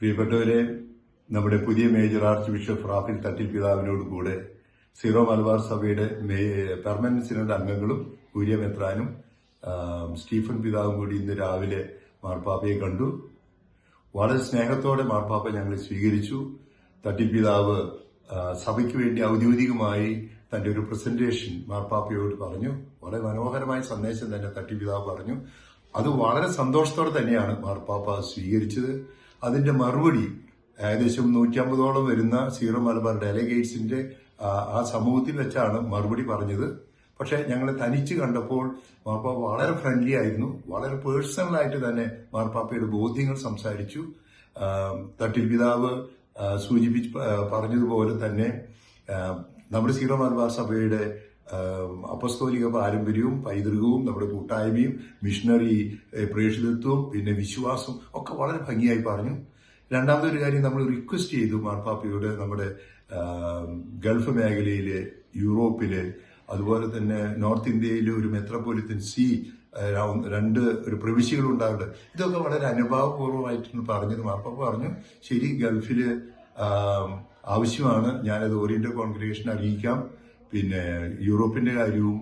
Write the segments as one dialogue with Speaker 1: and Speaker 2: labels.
Speaker 1: പ്രിയപ്പെട്ടവരെ നമ്മുടെ പുതിയ major arch bishop Raphael Thattil പിതാവിനോട് കൂടെ സീറോ മലബാർ സഭയുടെ പെർമനന്റ് സിനഡ് അംഗങ്ങളും കൂര്യ മെത്രാനും സ്റ്റീഫൻ പിതാവും കൂടി ഇന്ന് രാവിലെ മാർപ്പാപ്പയെ കണ്ടു. വളരെ സ്നേഹത്തോടെ മാർപ്പാപ്പ ഞങ്ങളെ സ്വീകരിച്ചു. തട്ടിൽ പിതാവ് സഭയ്ക്ക് വേണ്ടി ഔദ്യോഗികമായി തന്റെ ഒരു പ്രസന്റേഷൻ മാർപ്പാപ്പയോട് പറഞ്ഞു. വളരെ മനോഹരമായ സന്ദേശം തന്നെ തട്ടിപ്പിതാവ് പറഞ്ഞു. അത് വളരെ സന്തോഷത്തോടെ തന്നെയാണ് മാർപ്പാപ്പ സ്വീകരിച്ചത്. അതിന്റെ മറുപടി ഏകദേശം നൂറ്റമ്പതോളം വരുന്ന സീറോ മലബാർ ഡെലിഗേറ്റ്സിന്റെ ആ, സമൂഹത്തിൽ വെച്ചാണ് മറുപടി പറഞ്ഞത്. പക്ഷേ ഞങ്ങളെ തനിച്ച് കണ്ടപ്പോൾ മാർപ്പാപ്പ വളരെ ഫ്രണ്ട്ലി ആയിരുന്നു. വളരെ പേഴ്സണലായിട്ട് തന്നെ മാർപ്പാപ്പയുടെ ബോധ്യങ്ങൾ സംസാരിച്ചു. തട്ടിൽ പിതാവ് സൂചിപ്പിച്ച് പറഞ്ഞതുപോലെ തന്നെ നമ്മുടെ സീറോ മലബാർ സഭയുടെ അപ്പസ്തോലിക പാരമ്പര്യവും പൈതൃകവും നമ്മുടെ കൂട്ടായ്മയും മിഷണറി പ്രേക്ഷിതത്വവും പിന്നെ വിശ്വാസവും ഒക്കെ വളരെ ഭംഗിയായി പറഞ്ഞു. രണ്ടാമത്തെ ഒരു കാര്യം നമ്മൾ റിക്വസ്റ്റ് ചെയ്തു മാർപ്പാപ്പയോട് നമ്മുടെ ഗൾഫ് മേഖലയിലെ യൂറോപ്പിൽ അതുപോലെ തന്നെ നോർത്ത് ഇന്ത്യയിലെ ഒരു മെത്രോപൊലിത്തൻ സി രണ്ട് ഒരു പ്രവിശ്യകൾ ഉണ്ടാവട്ടെ ഇതൊക്കെ വളരെ അനുഭാവപൂർവമായിട്ടാണ് പറഞ്ഞത്. മാർപ്പാപ്പ പറഞ്ഞു ശരി ഗൾഫിൽ ആ, ആവശ്യമാണ്. ഞാനത് ഓറിയന്റൽ കോൺഗ്രേഷൻ അറിയിക്കാം. പിന്നെ യൂറോപ്പിന്റെ കാര്യവും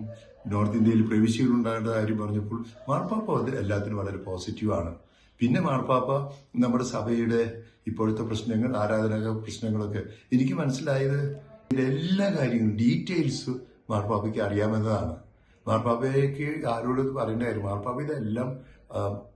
Speaker 1: നോർത്ത് ഇന്ത്യയിൽ പ്രവിശ്യകൾ ഉണ്ടാകേണ്ട കാര്യം പറഞ്ഞപ്പോൾ മാർപ്പാപ്പ അത് എല്ലാത്തിനും വളരെ പോസിറ്റീവാണ്. പിന്നെ മാർപ്പാപ്പ നമ്മുടെ സഭയുടെ ഇപ്പോഴത്തെ പ്രശ്നങ്ങൾ ആരാധന പ്രശ്നങ്ങളൊക്കെ എനിക്ക് മനസ്സിലായത് എല്ലാ കാര്യങ്ങളും ഡീറ്റെയിൽസ് മാർപ്പാപ്പയ്ക്ക് അറിയാമെന്നതാണ്. മാർപ്പാപ്പയ്ക്ക് ആരോടും പറയേണ്ട കാര്യം മാർപ്പാപ്പ ഇതെല്ലാം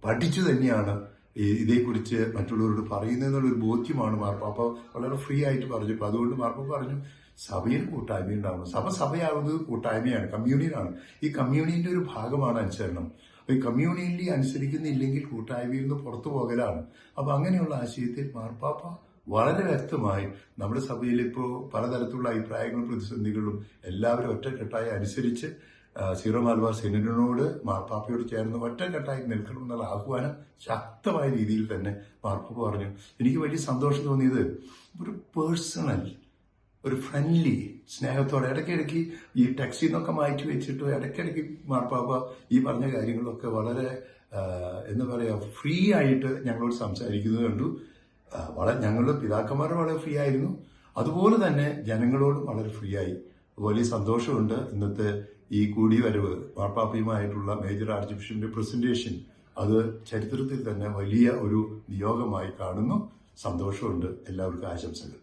Speaker 1: പഠിച്ചു തന്നെയാണ്. ഇതേക്കുറിച്ച് മറ്റുള്ളവരോട് പറയുന്നതെന്നുള്ളൊരു ബോധ്യമാണ് മാർപ്പാപ്പ. വളരെ ഫ്രീ ആയിട്ട് പറഞ്ഞു. അപ്പോൾ അതുകൊണ്ട് മാർപ്പാപ്പ പറഞ്ഞു സഭയിൽ കൂട്ടായ്മ ഉണ്ടാവണം. സഭ സഭയാവുന്നത് കൂട്ടായ്മയാണ് കമ്മ്യൂണിയനാണ്. ഈ കമ്മ്യൂണിയന്റെ ഒരു ഭാഗമാണ് അനുസരണം. ഈ കമ്മ്യൂണിയനിൽ അനുസരിക്കുന്നില്ലെങ്കിൽ കൂട്ടായ്മയിൽ നിന്ന് പുറത്തു പോകലാണ്. അപ്പൊ അങ്ങനെയുള്ള ആശയത്തിൽ മാർപ്പാപ്പ വളരെ വ്യക്തമായി നമ്മുടെ സഭയിൽ ഇപ്പോൾ പലതരത്തിലുള്ള അഭിപ്രായങ്ങളും പ്രതിസന്ധികളും എല്ലാവരും ഒറ്റക്കെട്ടായി അനുസരിച്ച് സീറോ മലബാർ സെനറ്റിനോട് മാർപ്പാപ്പയോട് ചേർന്ന് ഒറ്റക്കെട്ടായി നിൽക്കണം എന്നുള്ള ആഹ്വാനം ശക്തമായ രീതിയിൽ തന്നെ മാർപ്പാപ്പ പറഞ്ഞു. എനിക്ക് വലിയ സന്തോഷം തോന്നിയത് ഒരു പേഴ്സണൽ ഒരു ഫ്രണ്ട്ലി സ്നേഹത്തോടെ ഇടയ്ക്കിടയ്ക്ക് ഈ ടാക്സി നിന്നൊക്കെ മാറ്റി വെച്ചിട്ട് ഇടയ്ക്കിടയ്ക്ക് മാർപ്പാപ്പ ഈ പറഞ്ഞ കാര്യങ്ങളൊക്കെ വളരെ എന്താ പറയുക ഫ്രീ ആയിട്ട് ഞങ്ങളോട് സംസാരിക്കുന്നത് കണ്ടു. വളരെ ഞങ്ങളുടെ പിതാക്കന്മാർ വളരെ ഫ്രീ ആയിരുന്നു. അതുപോലെ തന്നെ ജനങ്ങളോടും വളരെ ഫ്രീ ആയി. വലിയ സന്തോഷമുണ്ട് ഇന്നത്തെ ഈ കൂടിവരവ് വാർപ്പാപ്പിയുമായിട്ടുള്ള മേജർ ആർച്ച് ബിഷപ്പിന്റെ പ്രസന്റേഷൻ. അത് ചരിത്രത്തിൽ തന്നെ വലിയ ഒരു നിയോഗമായി കാണുന്നു. സന്തോഷമുണ്ട്. എല്ലാവർക്കും ആശംസകൾ.